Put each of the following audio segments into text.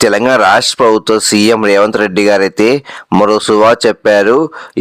తెలంగాణ రాష్ట్ర ప్రభుత్వ సీఎం రేవంత్ రెడ్డి గారైతే మరో సువా చెప్పారు.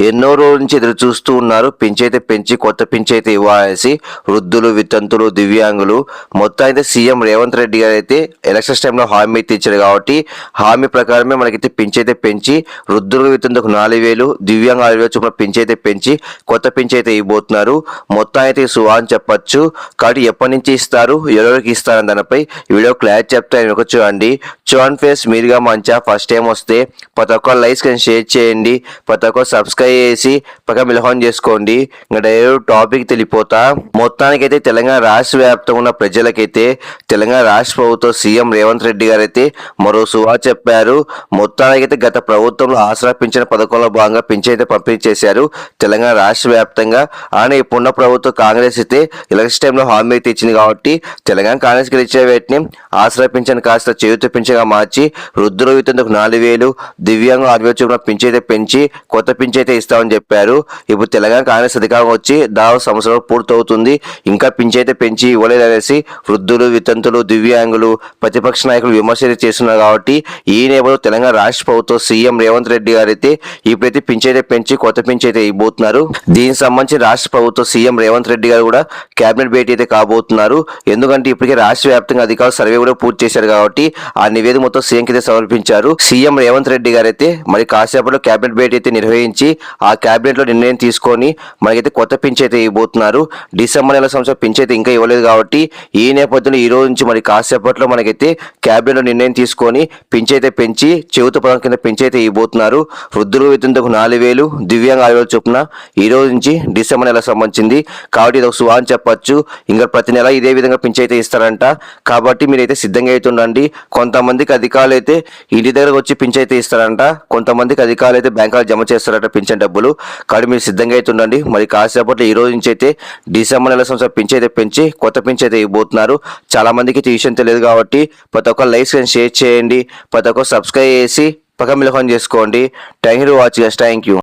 ఎన్నో రోజుల నుంచి ఎదురు చూస్తూ ఉన్నారు. పెంచైతే పెంచి కొత్త పెంచైతే ఇవ్వాలేసి వృద్ధులు వితంతులు దివ్యాంగులు. మొత్తం అయితే సీఎం రేవంత్ రెడ్డి గారు అయితే ఎలక్షన్స్ టైంలో హామీ ఇచ్చారు కాబట్టి హామీ ప్రకారమే మనకైతే పెంచైతే పెంచి వృద్ధులు వితంతులకు నాలుగు వేలు దివ్యాంగ ఆరు వేలు చొప్పున పెంచైతే పెంచి కొత్త పెంచైతే ఇవ్వబోతున్నారు. మొత్తం అయితే సువా అని చెప్పచ్చు. కాబట్టి ఎప్పటి నుంచి ఇస్తారు? ఎవరికి ఇస్తారని దానిపై వీడియో క్లారిటీ చెప్తాను ఒక చూడండి. చూడండి ఫేస్ మీరుగా మంచిగా ఫస్ట్ టైం వస్తే ప్రతి ఒక్కరు లైక్స్ కానీ షేర్ చేయండి. ప్రతి ఒక్కరు సబ్స్క్రైబ్ చేసి పక్క మిలహం చేసుకోండి. ఇంకా డైరెక్ట్ టాపిక్ తెలిపోతా. మొత్తానికైతే తెలంగాణ రాష్ట్ర వ్యాప్తంగా ఉన్న ప్రజలకైతే తెలంగాణ రాష్ట్ర ప్రభుత్వం సీఎం రేవంత్ రెడ్డి గారు అయితే మరో సువా చెప్పారు. మొత్తానికైతే గత ప్రభుత్వంలో ఆసరా పింఛన పథకంలో భాగంగా పింఛన్ అయితే పంపిణీ చేశారు. తెలంగాణ రాష్ట్ర వ్యాప్తంగా. ఆయన ఇప్పుడున్న ప్రభుత్వం కాంగ్రెస్ అయితే ఎలక్షన్ టైంలో హామీ అయితే ఇచ్చింది కాబట్టి తెలంగాణ కాంగ్రెస్ గెలిచే వేటిని ఆసరా పింఛన్ కాస్త చేయుత పింఛన్గా మార్చి వృద్ధుల వితందుకు నాలుగు వేలు దివ్యాంగ ఆరు వేలు చొప్పున పెంచి కొత్త పింఛైతే అయితే ఇస్తామని చెప్పారు. ఇప్పుడు తెలంగాణ కాంగ్రెస్ అధికారం వచ్చి దాదాపు సంవత్సరం పూర్తవుతుంది. ఇంకా పింఛైతే పెంచి ఇవ్వలేదనేసి వృద్ధులు వితంతులు దివ్యాంగులు ప్రతిపక్ష నాయకులు విమర్శలు చేస్తున్నారు కాబట్టి ఈ నేపథ్యంలో తెలంగాణ రాష్ట్ర ప్రభుత్వం సీఎం రేవంత్ రెడ్డి గారు అయితే ఇప్పుడైతే పింఛైతే పెంచి కొత్త పింఛైతే అయితే ఇవ్వబోతున్నారు. దీనికి సంబంధించి రాష్ట్ర ప్రభుత్వం సీఎం రేవంత్ రెడ్డి గారు కూడా కేబినెట్ భేటీ అయితే కాబోతున్నారు. ఎందుకంటే ఇప్పటికే రాష్ట్ర వ్యాప్తంగా అధికారులు సర్వే కూడా పూర్తి చేశారు కాబట్టి ఆ నివేదిక మొత్తం సీఎం కి సమర్పించారు. సీఎం రేవంత్ రెడ్డి గారు అయితే మరి కాసేపట్లో కేబినెట్ భేటీ అయితే నిర్వహించి ఆ కేబినెట్లో నిర్ణయం తీసుకొని మనకైతే కొత్త పింఛన్ అయితే ఇవ్వబోతున్నారు. డిసెంబర్ నెల సంవత్సరం పింఛన్ అయితే ఇంకా ఇవ్వలేదు కాబట్టి ఈ నేపథ్యంలో ఈ రోజు నుంచి మరి కాసేపట్లో మనకైతే కేబినెట్లో నిర్ణయం తీసుకొని పింఛన్ అయితే పెంచి చెవిత పదం కింద పింఛన్ అయితే ఇవ్వబోతున్నారు. వృద్ధులు వితంతకు నాలుగు వేలు దివ్యాంగ ఆరు వేలు చొప్పున ఈ రోజు నుంచి డిసెంబర్ నెల సంబంధించింది. కాబట్టి ఇది ఒక సువా అని చెప్పొచ్చు. ఇంకా ప్రతి నెల ఇదే విధంగా పింఛన్ అయితే ఇస్తారంట. కాబట్టి మీరైతే సిద్ధంగా అయితే ఉండండి. కొంతమందికి అధికారులు అయితే ఇంటి దగ్గరకు వచ్చి పింఛన్ అయితే ఇస్తారంట. కొంతమందికి అధికారులు అయితే బ్యాంకులు జమ చేస్తారట పింఛన్ డబ్బులు. కాబట్టి మీరు సిద్ధంగా అయితే ఉండండి. మరి కాసేపట్లో ఈ రోజు నుంచి అయితే డిసెంబర్ నెల సంవత్సరం పింఛ అయితే పెంచి కొత్త పింఛ అయితే ఇవ్వబోతున్నారు. చాలా మందికి ఈ విషయం తెలియదు కాబట్టి ప్రతి ఒక్క లైక్స్ కానీ షేర్ చేయండి. ప్రతి ఒక్క సబ్స్క్రైబ్ చేసి పక్క మిలకం చేసుకోండి. Thank you watch thank you.